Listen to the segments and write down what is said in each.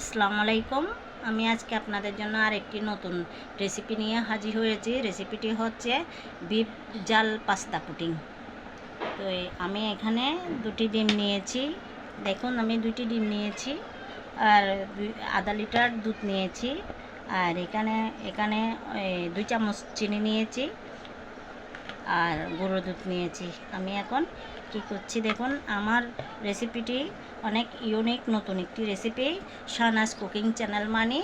আসসালামু আলাইকুম। আমি আজকে আপনাদের জন্য আরেকটি নতুন রেসিপি নিয়ে হাজির হয়েছি। রেসিপিটি হচ্ছে বিফ জাল পাস্তা পুটিং তো আমি এখানে দুটি ডিম নিয়েছি। দেখুন, আমি দুটি ডিম নিয়েছি আর আধা লিটার দুধ নিয়েছি। আর এখানে এখানে দুই চামচ চিনি নিয়েছি। আর গুঁড়ো দুধ নিয়েছি। আমি এখন কি করছি। দেখুন, আমার রেসিপিটি অনেক ইউনিক নতুন একটি রেসিপি শাহনাজ কুকিং চ্যানেল মানে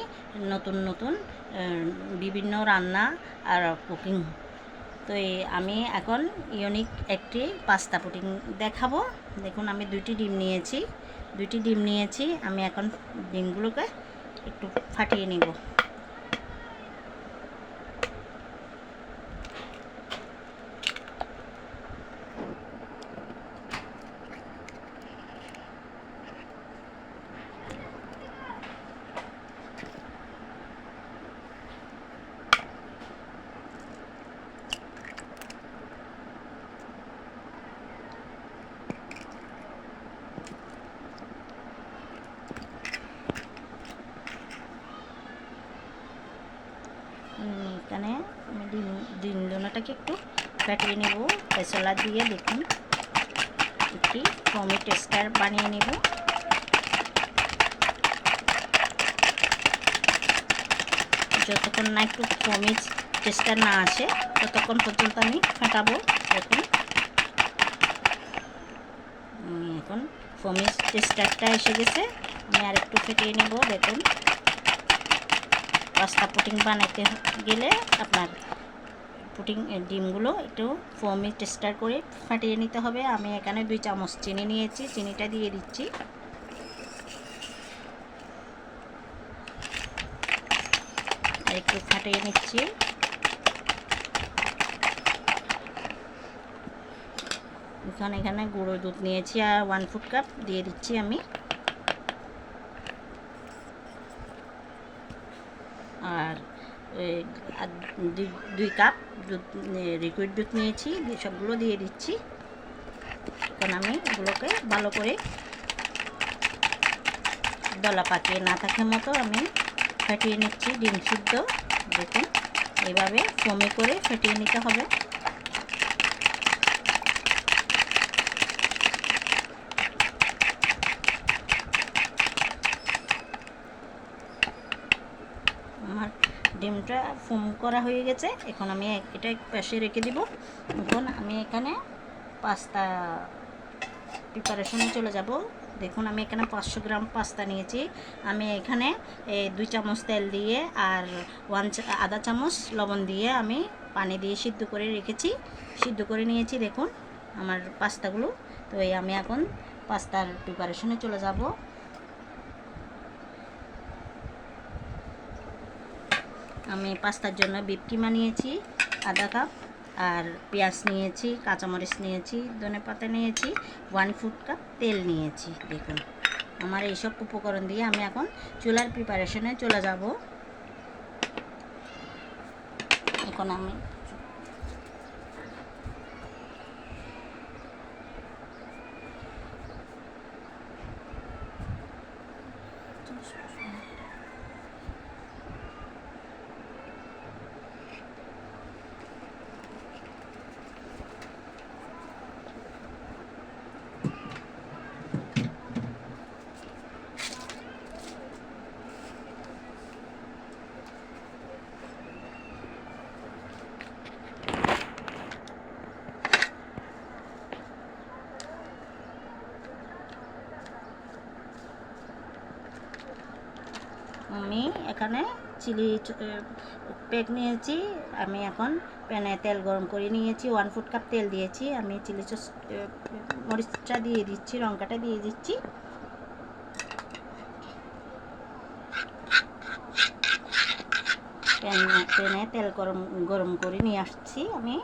নতুন নতুন বিভিন্ন রান্না আর কুকিং তো আমি এখন ইউনিক একটি পাস্তা পুটিং দেখাবো। দেখুন, আমি দুইটি ডিম নিয়েছি। দুইটি ডিম নিয়েছি। আমি এখন ডিমগুলোকে একটু ফাটিয়ে নিব। এখানে আমি ডিম ডিম দোনাটাকে একটু ফাটিয়ে নেব। পেছলা দিয়ে দেখুন, একটি ফমি টেস্টার বানিয়ে নেব। যতক্ষণ না একটু ফমি টেস্টার না আসে, ততক্ষণ পর্যন্ত আমি ফাটাবো। দেখুন। এখন ফমি টেস্টারটা এসে গেছে। আমি আর একটু ফেটিয়ে নেব, দেখুন। পাস্তা পুটিং বানাতে গেলে আপনার পুটিং ডিমগুলো একটু ফোমি টেস্টার করে ফাটিয়ে নিতে হবে। আমি এখানে দুই চামচ চিনি নিয়েছি, চিনিটা দিয়ে দিচ্ছি। একটু ফাটিয়ে নিচ্ছি। এখানে এখানে গুঁড়ো দুধ নিয়েছি, আর ওয়ান ফুট কাপ দিয়ে দিচ্ছি আমি আর এ, আর দুই- কাপ দুধ লিকুইড দুধ নিয়েছি সবগুলো দিয়ে দিচ্ছি। এখন আমি এগুলোকে ভালো করে দলা পাকিয়ে না থাকার মতো আমি ফাটিয়ে নিচ্ছি, ডিম সিদ্ধ। দেখুন এভাবে ফোমে করে ফাটিয়ে নিতে হবে আমার ডিমটা ফোম করা হয়ে গেছে। এখন আমি এটা এক পাশে রেখে দিব। এখন আমি এখানে পাস্তা প্রিপারেশনে চলে যাব। দেখুন, আমি এখানে পাঁচশো গ্রাম পাস্তা নিয়েছি। আমি এখানে দুই চামচ তেল দিয়ে আর ওয়ান আধা চামচ লবণ দিয়ে আমি পানি দিয়ে সিদ্ধ করে রেখেছি। সিদ্ধ করে নিয়েছি, দেখুন, আমার পাস্তাগুলো। তো এই আমি এখন পাস্তার প্রিপারেশনে চলে যাব। আমি পাস্তার জন্য বিপ কিমা নিয়েছি, আধা কাপ আর পেঁয়াজ নিয়েছি, কাঁচামরিচ নিয়েছি, ধনে পাতা নিয়েছি ওয়ান ফুট কাপ তেল নিয়েছি, দেখুন। আমার এইসব উপকরণ দিয়ে আমি এখন চুলার প্রিপারেশনে চলে যাব। এখন আমি আমি এখানে চিলি প্যাক নিয়েছি। আমি এখন প্যানে তেল গরম করে নিয়েছি। ওয়ান ফুট কাপ তেল দিয়েছি। আমি চিলি সস মরিচটা দিয়ে দিচ্ছি, লঙ্কাটা দিয়ে দিচ্ছি। প্যান তেল গরম গরম করে নিয়ে আসছি আমি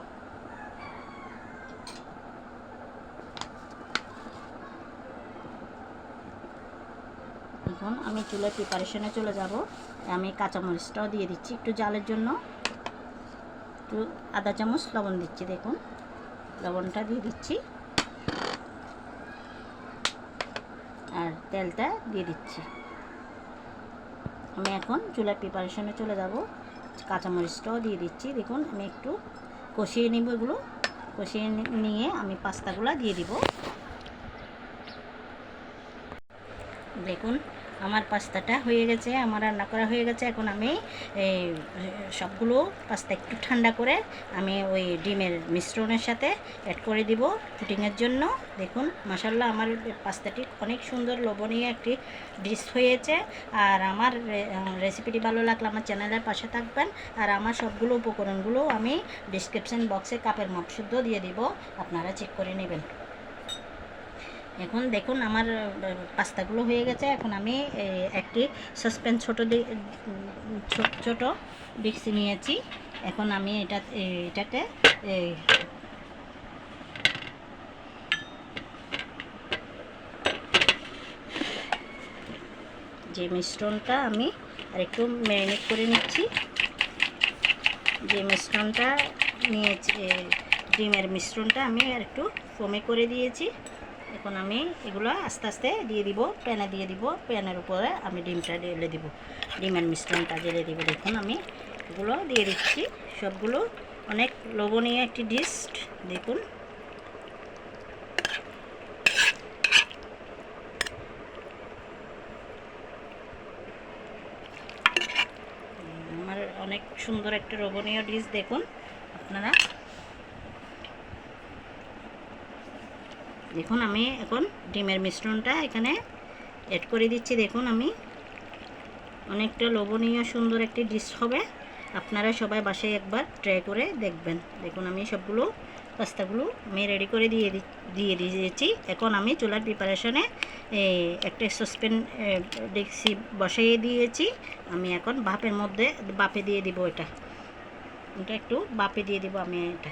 এখন আমি চুলার প্রিপারেশনে চলে যাব। আমি কাঁচামরিচটাও দিয়ে দিচ্ছি একটু জালের জন্য। একটু আধা চামচ লবণ দিচ্ছি, দেখুন। লবণটা দিয়ে দিচ্ছি। আর তেলটা দিয়ে দিচ্ছি। আমি এখন চুলার প্রিপারেশনে চলে যাব। কাঁচামরিচটাও দিয়ে দিচ্ছি, দেখুন। আমি একটু কষিয়ে নিব এগুলো। কষিয়ে নিয়ে আমি পাস্তাগুলো দিয়ে দিব। দেখুন আমার পাস্তাটা হয়ে গেছে আমার রান্না করা হয়ে গেছে। এখন আমি এই, সবগুলো পাস্তা একটু ঠান্ডা করে আমি ওই ডিমের মিশ্রণের সাথে অ্যাড করে দিব পুটিংয়ের জন্য। দেখুন মাসাল্লাহ আমার পাস্তাটি অনেক সুন্দর লোভনীয় একটি ডিশ হয়েছে। আর আমার রেসিপিটি ভালো লাগলে আমার চ্যানেলের পাশে থাকবেন। আর আমার সবগুলো উপকরণগুলো আমি ডিসক্রিপশন বক্সে কাপের মাপ শুদ্ধ দিয়ে দিব। আপনারা চেক করে নেবেন। এখন দেখুন আমার পাস্তাগুলো হয়ে গেছে। এখন আমি একটি সসপ্যান ছোট ছোট ডিক্সি নিয়েছি। এখন আমি এটা এটাতে যে মিশ্রণটা আমি আরেকটু ম্যারিনেট করে নিচ্ছি। যে মিশ্রণটা নিয়েছি ডিমের মিশ্রণটা আমি আর একটু ফোমে করে দিয়েছি। এখন আমি এগুলো আস্তে আস্তে দিয়ে দিব, প্যানে দিয়ে দিব, প্যানের উপরে আমি ডিমটা ঢেলে দিব। ডিমের মিশ্রণটা ঢেলে দিব। দেখুন আমি এগুলো দিয়ে দিচ্ছি। সবগুলো অনেক লোভনীয় একটি ডিশ দেখুন। আমার অনেক সুন্দর একটা লোভনীয় ডিশ দেখুন। আপনারা দেখুন আমি এখন ডিমের মিশ্রণটা এখানে অ্যাড করে দিচ্ছি। দেখুন আমি অনেকটা লোভনীয় সুন্দর একটি ডিশ হবে। আপনারা সবাই বাসায় একবার ট্রাই করে দেখবেন। দেখুন আমি সবগুলো পাস্তাগুলো আমি রেডি করে দিয়ে দিয়ে দিয়েছি। এখন আমি চুলার প্রিপারেশনে একটা সসপেন ডেক্সি বসাইয়ে দিয়েছি। আমি এখন বাপের মধ্যে, বাপে দিয়ে দিব এটা। এটা একটু বাপে দিয়ে দিব আমি এটা।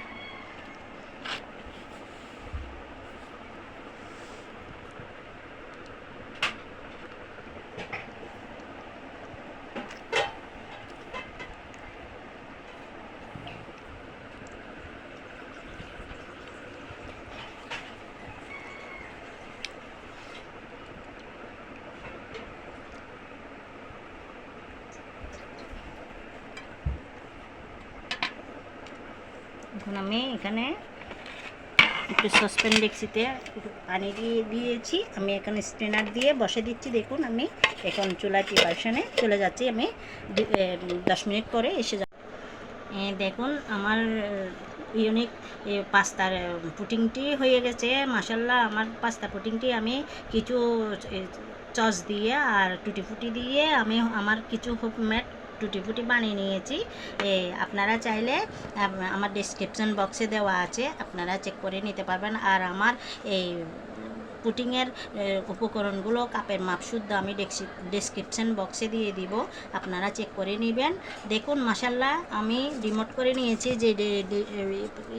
এখন আমি এখানে একটু সসপ্যান ডেক্সিতে একটু পানি দিয়ে দিয়েছি। আমি এখানে স্ট্রেনার দিয়ে বসে দিচ্ছি। দেখুন, আমি এখন চুলার প্রিপারেশনে চলে যাচ্ছি। আমি দশ মিনিট পরে এসে যাব। দেখুন, আমার ইউনিক পাস্তার পুটিংটি হয়ে গেছে। মাসাল্লাহ আমার পাস্তা পুটিংটি আমি কিছু চস দিয়ে আর টুটি ফুটি দিয়ে আমি আমার কিছু হোমমেড টুটি ফুটি বানিয়ে নিয়েছি। আপনারা চাইলে আমার ডিসক্রিপশন বক্সে দেওয়া আছে, আপনারা চেক করে নিতে পারবেন। আর আমার এই পুটিংয়ের উপকরণগুলো কাপের মাপ শুদ্ধ আমি ডিসক্রিপশন বক্সে দিয়ে দিব। আপনারা চেক করে নেবেন। দেখুন মাসাল্লাহ আমি রিমোট করে নিয়েছি যে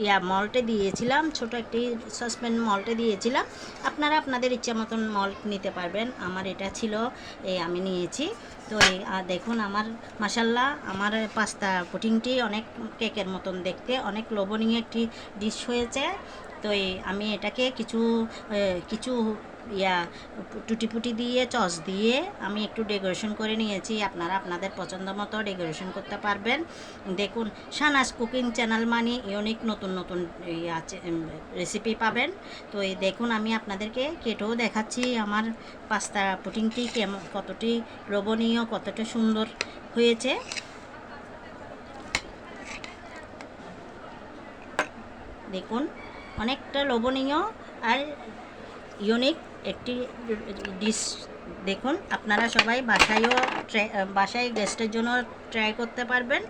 ইয়া মল্টে দিয়েছিলাম, ছোট একটি সসপ্যান মল্টে দিয়েছিলাম। আপনারা আপনাদের ইচ্ছা মতন মল্ট নিতে পারবেন। আমার এটা ছিল আমি নিয়েছি। তো আর দেখুন আমার মাসাল্লাহ আমার পাস্তা পুটিংটি অনেক কেকের মতন দেখতে, অনেক লোভনীয় একটি ডিশ হয়েছে। তো আমি এটাকে কিছু কিছু ইয়া টুটি ফুটি দিয়ে, চস দিয়ে আমি একটু ডেকোরেশন করে নিয়েছি। আপনারা আপনাদের পছন্দ মতো ডেকোরেশন করতে পারবেন। দেখুন, সানাস কুকিং চ্যানেল মানে ইউনিক নতুন নতুন আছে রেসিপি পাবেন। তো এই দেখুন, আমি আপনাদেরকে কেটেও দেখাচ্ছি আমার পাস্তা পুটিংটি কেমন, কতটি লোভনীয়, কতটা সুন্দর হয়েছে। দেখুন, অনেকটা লোভনীয় আর ইউনিক একটি ডিশ দেখুন, আপনারা সবাই বাসায়ও ট্রাই বাসায় গেস্টের জন্য ট্রাই করতে পারবেন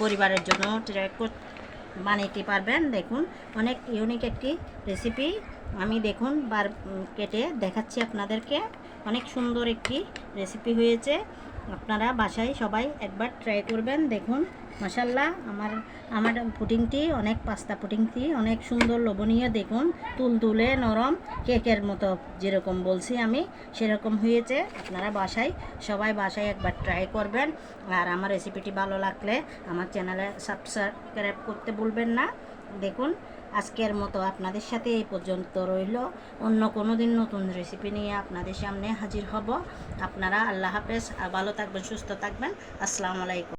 পরিবারের জন্য ট্রাই কর, বানাইতে পারবেন, দেখুন, অনেক ইউনিক একটি রেসিপি আমি দেখুন, বার কেটে দেখাচ্ছি আপনাদেরকে, অনেক সুন্দর একটি রেসিপি হয়েছে। আপনারা বাসায় সবাই একবার ট্রাই করবেন, দেখুন। মাসাল্লাহ আমার আমার পুটিংটি অনেক পাস্তা পুটিংটি অনেক সুন্দর লোভনীয়, দেখুন। তুলতুলে নরম, কেকের মতো যেরকম বলছি আমি, সেরকম হয়েছে। আপনারা বাসায়, সবাই বাসায় একবার ট্রাই করবেন। আর আমার রেসিপিটি ভালো লাগলে আমার চ্যানেলে সাবস্ক্রাইব করতে ভুলবেন না। দেখুন আজকের মতো আপনাদের সাথে এই পর্যন্ত রইল। অন্য কোনো দিন নতুন রেসিপি নিয়ে আপনাদের সামনে হাজির হব। আপনারা আল্লাহ হাফেজ, আর ভালো থাকবেন, সুস্থ থাকবেন। আসসালামু আলাইকুম।